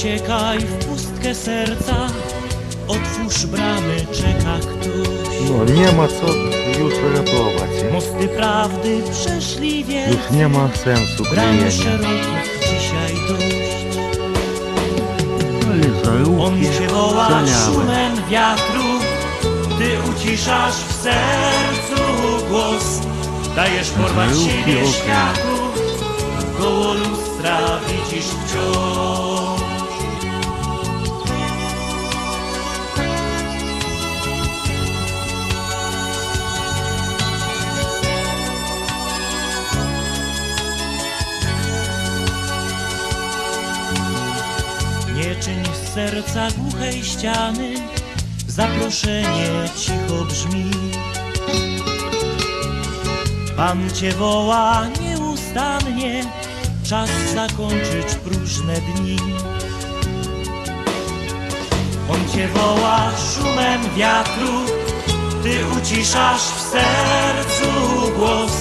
uciekaj w pustkę serca, otwórz bramy, czeka ktoś. No nie ma co już ratować. Mosty prawdy przeszli wielcy, Już nie ma sensu bram kryjenia. szerokich dzisiaj dość. Ale zarówki On cię woła zaniałe. szumem wiatru, ty uciszasz w sercu głos. Dajesz porwać Żarówki siebie okna. światu, koło lustra widzisz wciąż. Serca głuchej ściany, zaproszenie cicho brzmi. Pan cię woła nieustannie, czas zakończyć próżne dni. On cię woła szumem wiatru, ty uciszasz w sercu głos,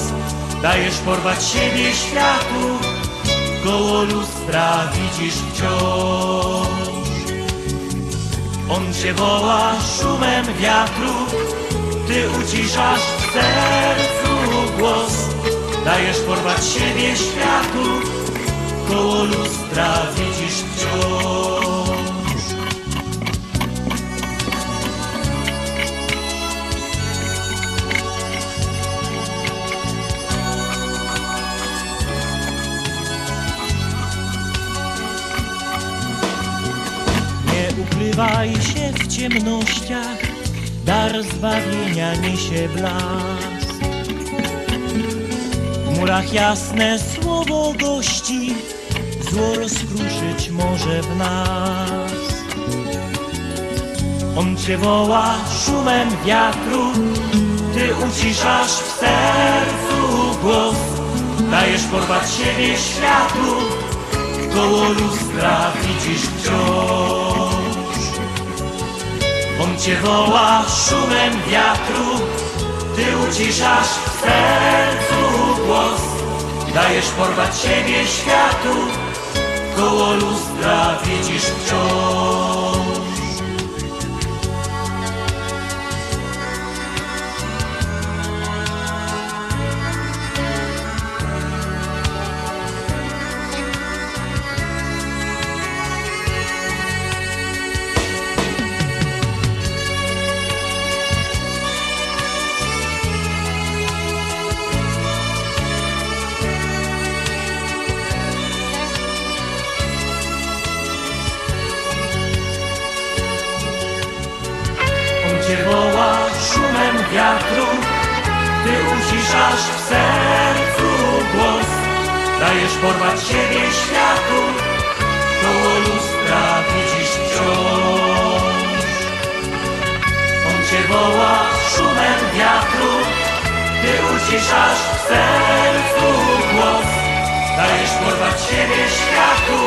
dajesz porwać siebie światu koło lustra widzisz wciąż. On cię woła szumem wiatru, ty uciszasz w sercu głos. Dajesz porwać siebie światu, koło lustra widzisz wciąż. Ukrywaj się w ciemnościach, dar zbawienia niesie blask. W murach jasne słowo gości, zło rozkruszyć może w nas. On cię woła szumem wiatru, ty uciszasz w sercu głos, dajesz porwać siebie światu koło lustra widzisz wciąż. On cię woła szumem wiatru, ty uciszasz w sercu głos. Dajesz porwać siebie światu, koło lustra widzisz wciąż. Wiatru, ty uciszasz w sercu głos. Dajesz porwać siebie światu, koło lustra widzisz wciąż. On cię woła szumem wiatru, ty uciszasz w sercu głos. Dajesz porwać siebie światu,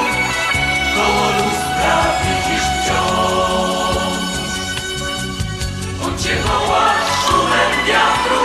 koło lustra teatro.